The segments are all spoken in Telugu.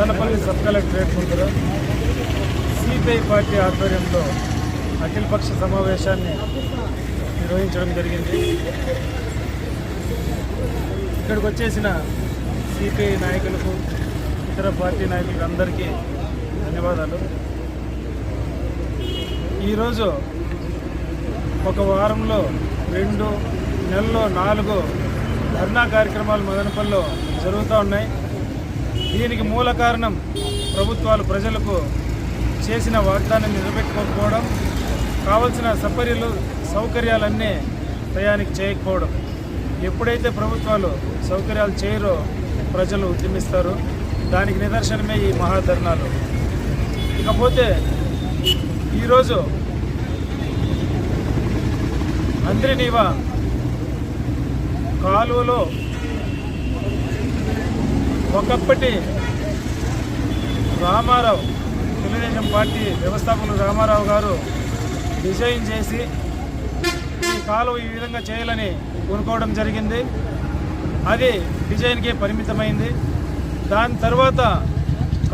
మదనపల్లి సబ్ కలెక్టరేట్ ముందర సిపిఐ పార్టీ ఆధ్వర్యంలో అఖిలపక్ష సమావేశాన్ని నిర్వహించడం జరిగింది. ఇక్కడికి వచ్చేసిన సిపిఐ నాయకులకు ఇతర పార్టీ నాయకులకు అందరికీ ధన్యవాదాలు. ఈరోజు ఒక వారంలో రెండు నెలలో నాలుగు ధర్నా కార్యక్రమాలు మదనపల్లిలో జరుగుతూ ఉన్నాయి. దీనికి మూల కారణం ప్రభుత్వాలు ప్రజలకు చేసిన వాగ్దానం నిలబెట్టుకోకపోవడం కావలసిన సపర్యలు సౌకర్యాలన్నీ టయానికి చేయకపోవడం. ఎప్పుడైతే ప్రభుత్వాలు సౌకర్యాలు చేయరో ప్రజలు ఉద్యమిస్తారు. దానికి నిదర్శనమే ఈ మహాధర్నాలు. ఇకపోతే ఈరోజు అంద్రినీవ కాలువలో ఒకప్పటి రామారావు తెలుగుదేశం పార్టీ వ్యవస్థాపకులు రామారావు గారు డిజైన్ చేసి ఈ కాలువ ఈ విధంగా చేయాలని కొనుక్కోవడం జరిగింది. అది డిజైన్కే పరిమితమైంది. దాని తర్వాత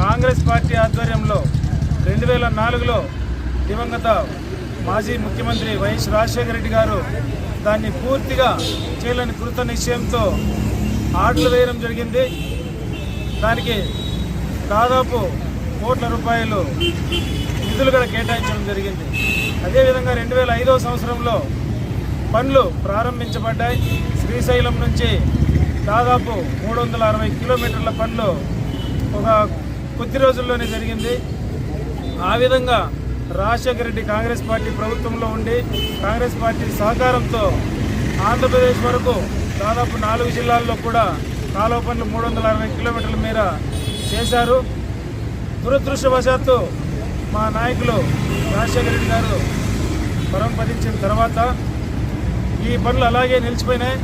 కాంగ్రెస్ పార్టీ ఆధ్వర్యంలో రెండు వేల నాలుగులో దివంగత మాజీ ముఖ్యమంత్రి వైఎస్ రాజశేఖర రెడ్డి గారు దాన్ని పూర్తిగా చేయాలని కృత నిశ్చయంతో ఆటలు వేయడం జరిగింది. దానికి దాదాపు కోట్ల రూపాయలు నిధులు కూడా కేటాయించడం జరిగింది. అదేవిధంగా రెండు వేల ఐదవ సంవత్సరంలో పనులు ప్రారంభించబడ్డాయి. శ్రీశైలం నుంచి దాదాపు మూడు వందల అరవై కిలోమీటర్ల పనులు ఒక కొద్ది రోజుల్లోనే జరిగింది. ఆ విధంగా రాజశేఖర రెడ్డి కాంగ్రెస్ పార్టీ ప్రభుత్వంలో ఉండి కాంగ్రెస్ పార్టీ సహకారంతో ఆంధ్రప్రదేశ్ వరకు దాదాపు నాలుగు జిల్లాల్లో కూడా కాలువ పనులు మూడు వందల అరవై కిలోమీటర్ల మేర చేశారు. దురదృష్టవశాత్తు మా నాయకులు రాజశేఖర రెడ్డి గారు పరంపదించిన తర్వాత ఈ పనులు అలాగే నిలిచిపోయినాయి.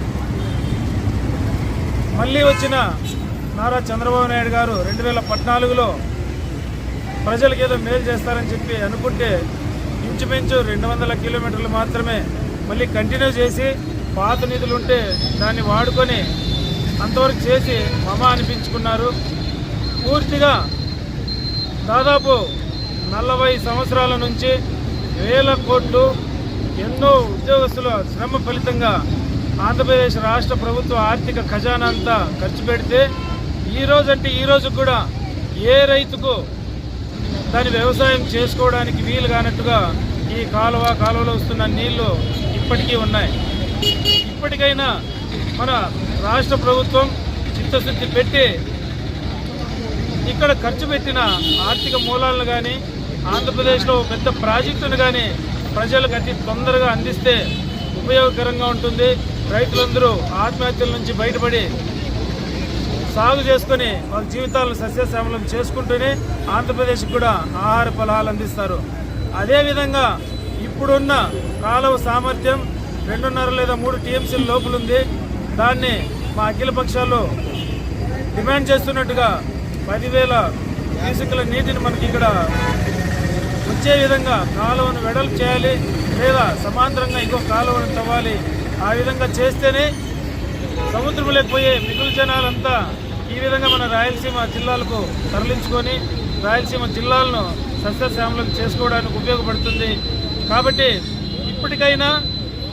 మళ్ళీ వచ్చిన నారా చంద్రబాబు నాయుడు గారు రెండు వేల పద్నాలుగులో ప్రజలకు ఏదో మేలు చేస్తారని చెప్పి అనుకుంటే ఇంచుమించు రెండు వందల కిలోమీటర్లు మాత్రమే మళ్ళీ కంటిన్యూ చేసి పాత నిధులు ఉంటే దాన్ని వాడుకొని అంతవరకు చేసి మమ అనిపించుకున్నారు. పూర్తిగా దాదాపు నలభై సంవత్సరాల నుంచి వేల కోట్లు ఎన్నో ఉద్యోగస్తుల శ్రమ ఫలితంగా ఆంధ్రప్రదేశ్ రాష్ట్ర ప్రభుత్వ ఆర్థిక ఖజానా అంతా ఖర్చు పెడితే ఈ అంటే ఈ కూడా ఏ రైతుకు దాని వ్యవసాయం చేసుకోవడానికి వీలు కానట్టుగా ఈ కాలువ కాలువలో వస్తున్న నీళ్ళు ఇప్పటికీ ఉన్నాయి. ఇప్పటికైనా మన రాష్ట్ర ప్రభుత్వం చిత్తశుద్ధి పెట్టి ఇక్కడ ఖర్చు పెట్టిన ఆర్థిక మూలాలను కానీ ఆంధ్రప్రదేశ్లో పెద్ద ప్రాజెక్టును కానీ ప్రజలకు అతి తొందరగా అందిస్తే ఉపయోగకరంగా ఉంటుంది. రైతులందరూ ఆత్మహత్యల నుంచి బయటపడి సాగు చేసుకొని వాళ్ళ జీవితాలను సస్యశ్యామలం చేసుకుంటూనే ఆంధ్రప్రదేశ్కి కూడా ఆహార ఫలాలు అందిస్తారు. అదేవిధంగా ఇప్పుడున్న కాలువ సామర్థ్యం రెండున్నర లేదా మూడు టీఎంసీల లోపలుంది దాన్ని మా అఖిల పక్షాలు డిమాండ్ చేస్తున్నట్టుగా పదివేల ఇసుకల నీటిని మనకి ఇక్కడ వచ్చే విధంగా కాలువను వెడల్పు చేయాలి లేదా సమాంతరంగా ఇంకో కాలువను తవ్వాలి. ఆ విధంగా చేస్తేనే సముద్రం లేకపోయే మిగులు జనాలంతా ఈ విధంగా మన రాయలసీమ జిల్లాలకు తరలించుకొని రాయలసీమ జిల్లాలను సస్యశ్యామలం చేసుకోవడానికి ఉపయోగపడుతుంది. కాబట్టి ఇప్పటికైనా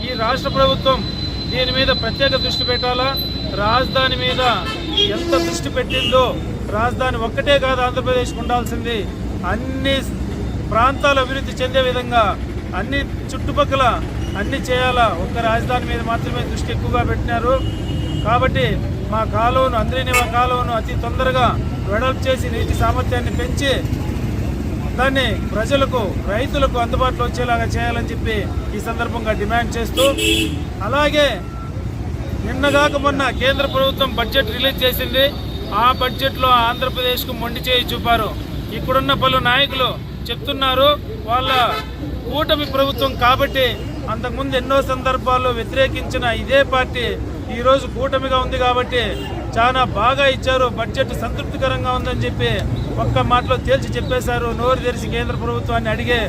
ఈ రాష్ట్ర ప్రభుత్వం దీని మీద ప్రత్యేక దృష్టి పెట్టాలా? రాజధాని మీద ఎంత దృష్టి పెట్టిందో రాజధాని ఒక్కటే కాదు ఆంధ్రప్రదేశ్కి ఉండాల్సింది. అన్ని ప్రాంతాలు అభివృద్ధి చెందే విధంగా అన్ని చుట్టుపక్కల అన్ని చేయాలా? ఒక్క రాజధాని మీద మాత్రమే దృష్టి ఎక్కువగా పెట్టినారు. కాబట్టి మా కాలువను అందరినీ కాలువను అతి తొందరగా వెడల్పు చేసి నీటి సామర్థ్యాన్ని పెంచి దాన్ని ప్రజలకు రైతులకు అందుబాటులో వచ్చేలాగా చేయాలని చెప్పి ఈ సందర్భంగా డిమాండ్ చేస్తూ అలాగే నిన్నగాక మొన్న కేంద్ర ప్రభుత్వం బడ్జెట్ రిలీజ్ చేసింది. ఆ బడ్జెట్లో ఆంధ్రప్రదేశ్కు మొండి చేయి చూపారు. ఇక్కడున్న పలు నాయకులు చెప్తున్నారు వాళ్ళ కూటమి ప్రభుత్వం కాబట్టి అంతకుముందు ఎన్నో సందర్భాల్లో వ్యతిరేకించిన ఇదే పార్టీ ఈరోజు కూటమిగా ఉంది కాబట్టి చాలా బాగా ఇచ్చారు. బడ్జెట్ సంతృప్తికరంగా ఉందని చెప్పి ఒక్క మాటలో తేల్చి చెప్పేశారు. నోరు తెరిచి కేంద్ర ప్రభుత్వాన్ని అడిగే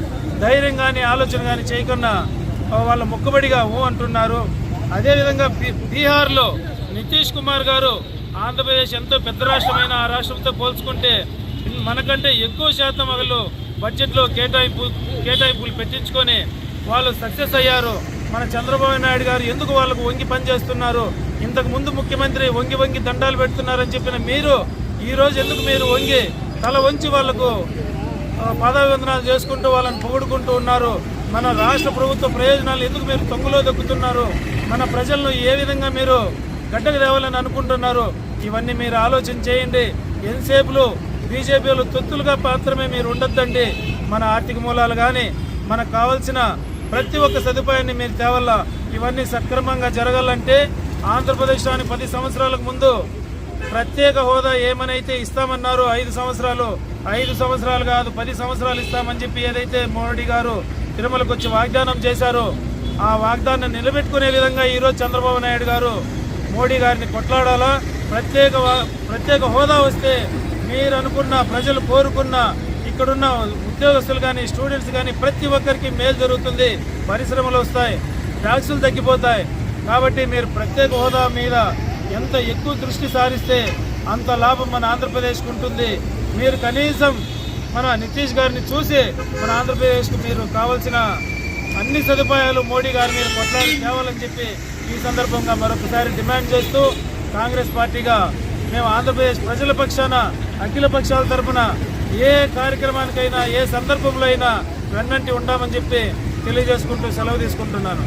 ధైర్యం కానీ ఆలోచన కానీ చేయకుండా వాళ్ళ మొక్కుబడిగా ఊ అంటున్నారు. అదేవిధంగా బీ- బీహార్లో నితీష్ కుమార్ గారు ఆంధ్రప్రదేశ్ ఎంతో పెద్ద రాష్ట్రమైన ఆ రాష్ట్రంతో పోల్చుకుంటే మనకంటే ఎక్కువ శాతం వాళ్ళు బడ్జెట్లో కేటాయింపు కేటాయింపులు పెట్టించుకొని వాళ్ళు సక్సెస్ అయ్యారు. మన చంద్రబాబు నాయుడు గారు ఎందుకు వాళ్ళకు వంగి పనిచేస్తున్నారు ఇంతకు ముందు ముఖ్యమంత్రి వంగి వంగి దండాలు పెడుతున్నారని చెప్పిన మీరు ఈ రోజు ఎందుకు మీరు వంగి తల వంచి వాళ్ళకు ఆ, పాదాభివందనాలు చేసుకుంటూ వాళ్ళని పొగుడుకుంటూ ఉన్నారు. మన రాష్ట్ర ప్రభుత్వ ప్రయోజనాలు ఎందుకు మీరు తొంగులో దొక్కుతున్నారు? మన ప్రజలను ఏ విధంగా మీరు గడ్డకు తేవాలని అనుకుంటున్నారు? ఇవన్నీ మీరు ఆలోచన చేయండి. ఎంతసేపులు బీజేపీలు తొత్తులుగా మాత్రమే మీరు ఉండొద్దండి. మన ఆర్థిక మూలాలు కానీ మనకు కావాల్సిన ప్రతి ఒక్క సదుపాయాన్ని మీరు తేవాల? ఇవన్నీ సక్రమంగా జరగాలంటే ఆంధ్రప్రదేశ్లోని పది సంవత్సరాలకు ముందు ప్రత్యేక హోదా ఏమనైతే ఇస్తామన్నారో ఐదు సంవత్సరాలు ఐదు సంవత్సరాలు కాదు పది సంవత్సరాలు ఇస్తామని చెప్పి ఏదైతే మోడీ గారు తిరుమలకు వచ్చి వాగ్దానం చేశారో ఆ వాగ్దానం నిలబెట్టుకునే విధంగా ఈరోజు చంద్రబాబు నాయుడు గారు మోడీ గారిని కొట్లాడాలా? ప్రత్యేక ప్రత్యేక హోదా వస్తే మీరు అనుకున్న ప్రజలు కోరుకున్న ఇక్కడున్న ఉద్యోగస్తులు కానీ స్టూడెంట్స్ కానీ ప్రతి ఒక్కరికి మేలు జరుగుతుంది పరిశ్రమలు వస్తాయి ట్యాక్సులు తగ్గిపోతాయి. కాబట్టి మీరు ప్రత్యేక హోదా మీద ఎంత ఎక్కువ దృష్టి సారిస్తే అంత లాభం మన ఆంధ్రప్రదేశ్కు ఉంటుంది. మీరు కనీసం మన నితీష్ గారిని చూసి మన ఆంధ్రప్రదేశ్కు మీరు కావాల్సిన అన్ని సదుపాయాలు మోడీ గారి మీరు కొట్లాడి తేవాలని చెప్పి ఈ సందర్భంగా మరొకసారి డిమాండ్ చేస్తూ కాంగ్రెస్ పార్టీగా మేము ఆంధ్రప్రదేశ్ ప్రజల పక్షాన అఖిల పక్షాల తరఫున ఏ కార్యక్రమానికైనా ఏ సందర్భంలో అయినా వెన్నంటి ఉంటామని చెప్పి తెలియజేసుకుంటూ సెలవు తీసుకుంటున్నాను.